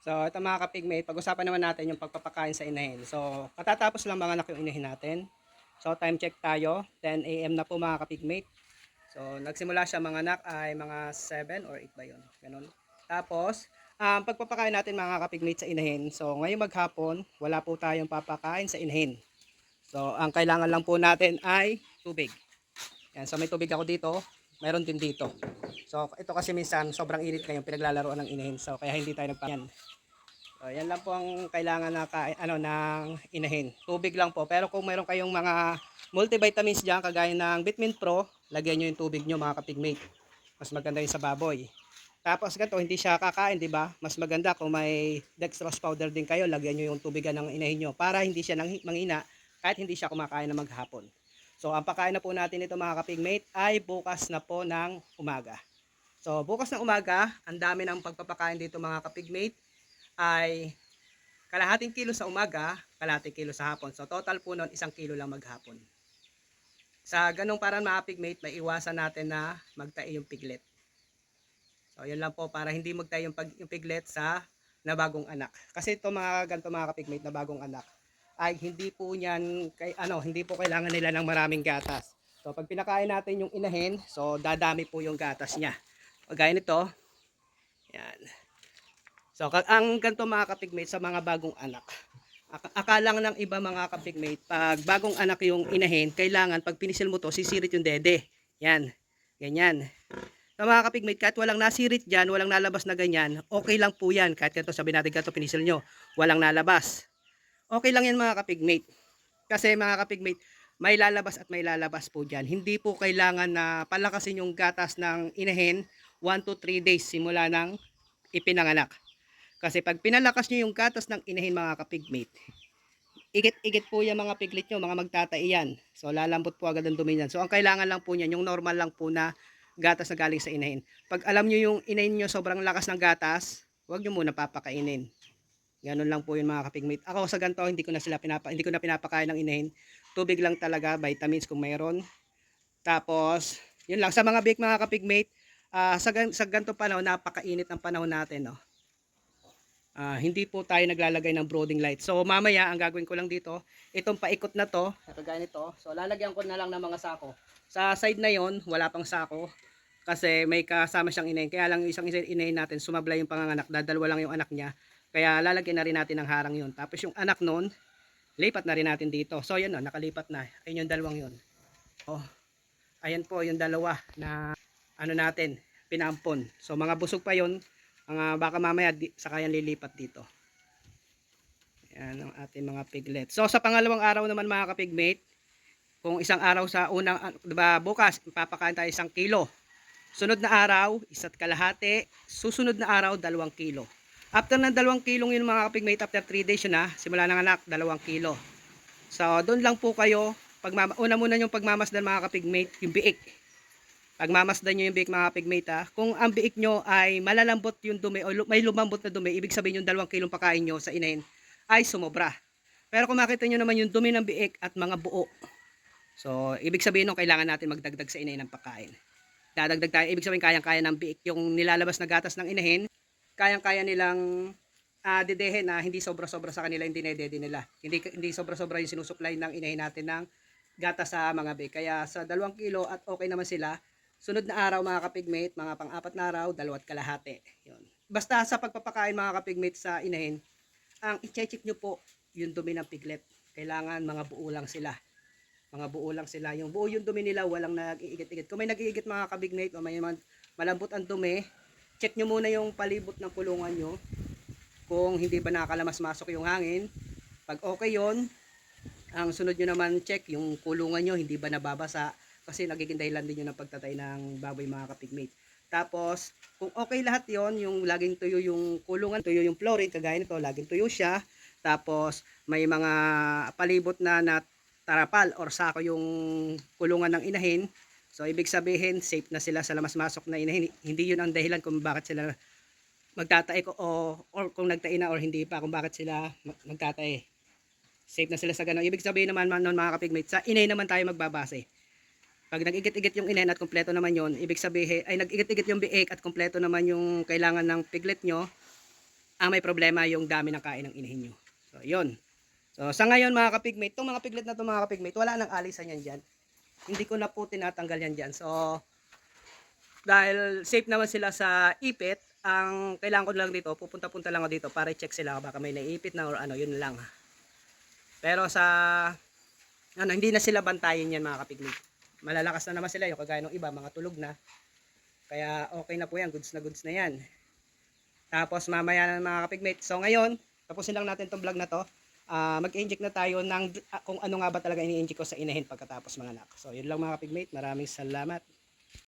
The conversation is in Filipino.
So, ito mga kapigmate, pag-usapan naman natin yung pagpapakain sa inahin. So, katatapos lang mga anak yung inahin natin. So, time check tayo. 10 a.m. na po mga kapigmate. So, nagsimula siya mga anak ay mga 7 or 8 ba yun? Ganun. Tapos, ang pagpapakain natin mga kapigmate sa inahin. So, ngayong maghapon, wala po tayong papakain sa inahin. So, ang kailangan lang po natin ay tubig. Yan, so may tubig ako dito. Mayroon din dito. So, ito kasi minsan sobrang init ngayon pinaglalaroan ng inahin. So, kaya hindi tayo nagpayan. So, yan lang po ang kailangan na ano, ng inahin. Tubig lang po. Pero kung mayroon kayong mga multivitamins dyan, kagaya ng Vitamin Pro, lagyan nyo yung tubig nyo mga kapigmate. Mas maganda yung sa baboy. Tapos ganito, hindi siya kakain, di ba? Mas maganda kung may dextrose powder din kayo, lagyan nyo yung tubigan ng inahin nyo para hindi siya nang, mangina kahit hindi siya kumakain na maghapon. So, ang pakain na po natin ito mga kapigmate ay bukas na po ng umaga. So, bukas ng umaga, ang dami ng pagpapakain dito mga kapigmate ay kalahating kilo sa umaga, kalahating kilo sa hapon. So, total po nun, isang kilo lang maghapon. Sa ganong parang mga pigmate, may iwasan natin na magtai yung piglet. So, yun lang po para hindi magtayo yung, pag, yung piglet sa nabagong anak. Kasi ito mga ganito mga kapigmate na bagong anak ay hindi po niyan kay ano, hindi po kailangan nila ng maraming gatas. So pag pinakain natin yung inahin, so dadami po yung gatas niya. Kagaya nito. Yan. So ang ganito mga kapigmate sa mga bagong anak. Ak- akala ng iba mga kapigmate, pag bagong anak yung inahin, kailangan pag pinisil mo to, sisirit yung dede. Yan. Ganyan. Sa mga kapigmate, kahit walang nasirit dyan, walang nalabas na ganyan, okay lang po yan. Kahit ganito, sabi natin ganito, pinisil nyo, walang nalabas. Okay lang yan mga kapigmate. Kasi mga kapigmate, may lalabas at may lalabas po dyan. Hindi po kailangan na palakasin yung gatas ng inahin 1 to 3 days simula ng ipinanganak. Kasi pag pinalakas nyo yung gatas ng inahin mga kapigmate, igit-igit po yan mga piglet nyo, mga magtatai yan. So lalambot po agad ang dumi yan. So ang kailangan lang po niyan, yung normal lang po na gatas na galing sa inahin. Pag alam nyo yung inahin nyo sobrang lakas ng gatas, huwag nyo muna papakainin. Ganun lang po yun mga kapigmate. Ako sa ganito, hindi ko na sila pinapa, hindi ko na pinapakain ng inahin. Tubig lang talaga, vitamins kung mayroon. Tapos, yun lang. Sa mga bake mga kapigmate, ah, sa, sa ganito panahon, napakainit ang panahon natin. No? Ah, hindi po tayo naglalagay ng brooding light. So mamaya, ang gagawin ko lang dito, itong paikot na to, kagaya nito. So lalagyan ko na lang ng mga sako. Sa side na yon wala pang sako. Kasi may kasama siyang inahin. Kaya lang isang isa inahin natin, sumablay yung panganganak. Dadalwa lang yung anak niya. Kaya lalagyan na rin natin ng harang yun. Tapos yung anak nun, lipat na rin natin dito. So yan o, nakalipat na. Ayun yung dalawang yun. Oh, ayan po yung dalawa na ano natin, pinampon. So mga busog pa yon mga baka mamaya di, saka lilipat dito. Yan ang ating mga piglet. So sa pangalawang araw naman mga kapigmate, kung isang araw sa unang, ah, diba, bukas, papakain tayo isang kilo. Sunod na araw, isa't kalahati. Susunod na araw, dalawang kilo. After ng dalawang kilong yun mga kapigmate, after 3 days yun ha, simula ng anak, dalawang kilo. So, doon lang po kayo, pagmama, una muna yung pagmamasdan mga kapigmate, yung biik. Pagmamasdan nyo yung biik mga kapigmate ha, kung ang biik nyo ay malalambot yung dumi, o may lumambot na dumi, ibig sabihin yung dalawang kilong pakain nyo sa inahin, ay sumobra. Pero kung makita nyo naman yung dumi ng biik at mga buo, so, ibig sabihin nung kailangan natin magdagdag sa inahin ng pagkain dadagdag tayo. Ibig sabihin kayang-kaya ng biik yung nilalabas na gatas ng inahin, kayang-kaya nilang ah dedehin na hindi sobra-sobra sa kanila yung dinedede nila. Hindi hindi sobra-sobra yung sinusupply ng inahin natin ng gatas sa mga biik. Kaya sa dalawang kilo at okay naman sila, sunod na araw mga kapigmate, mga pang-apat na araw, dalawat kalahati. Yun. Basta sa pagpapakain mga kapigmate sa inahin, ang i-check nyo po yung dumi ng piglet. Kailangan mga buo lang sila mga buo lang sila. Yung buo yung dumi nila, walang nag-iigit-igit. Kung may nag-iigit mga kabignate o may malambot ang dumi, check nyo muna yung palibot ng kulungan nyo. Kung hindi ba nakakalamas-masok yung hangin. Pag okay yon ang sunod nyo naman check yung kulungan nyo, hindi ba nababasa. Kasi nagiging dahilan din yun ng pagtatay ng baboy mga kapigmate. Tapos, kung okay lahat yon yung laging tuyo yung kulungan, tuyo yung flooring, kagaya nito, laging tuyo siya. Tapos, may mga palibot na na tarapal or sako yung kulungan ng inahin. So, ibig sabihin, safe na sila sa lamas-masok na inahin. Hindi yun ang dahilan kung bakit sila magtatae ko o or kung nagtae na or hindi pa kung bakit sila mag- magtatae. Safe na sila sa ganun. Ibig sabihin naman man mga kapigmate, sa inay naman tayo magbabase. Pag nag-igit-igit yung inahin at kumpleto naman yon, ibig sabihin, ay nag-igit-igit yung biik at kumpleto naman yung kailangan ng piglet nyo, ang may problema yung dami ng kain ng inahin nyo. So, yun. So, sa ngayon mga kapigmate, itong mga piglet na to mga kapigmate, wala nang alisan yan dyan. Hindi ko na po tinatanggal yan dyan. So, dahil safe naman sila sa ipit, ang kailangan ko lang dito, pupunta-punta lang ako dito para i-check sila baka may naipit na or ano, yun lang. Pero sa, ano, hindi na sila bantayin yan mga kapigmate. Malalakas na naman sila, yung kagaya ng iba, mga tulog na. Kaya okay na po yan, goods na goods na yan. Tapos mamaya na mga kapigmate. So ngayon, tapusin lang natin tong vlog na to. Ah, mag-inject na tayo ng ah, kung ano nga ba talaga ini-inject ko sa inahin pagkatapos mga anak. So yun lang mga kapigmate. Maraming salamat.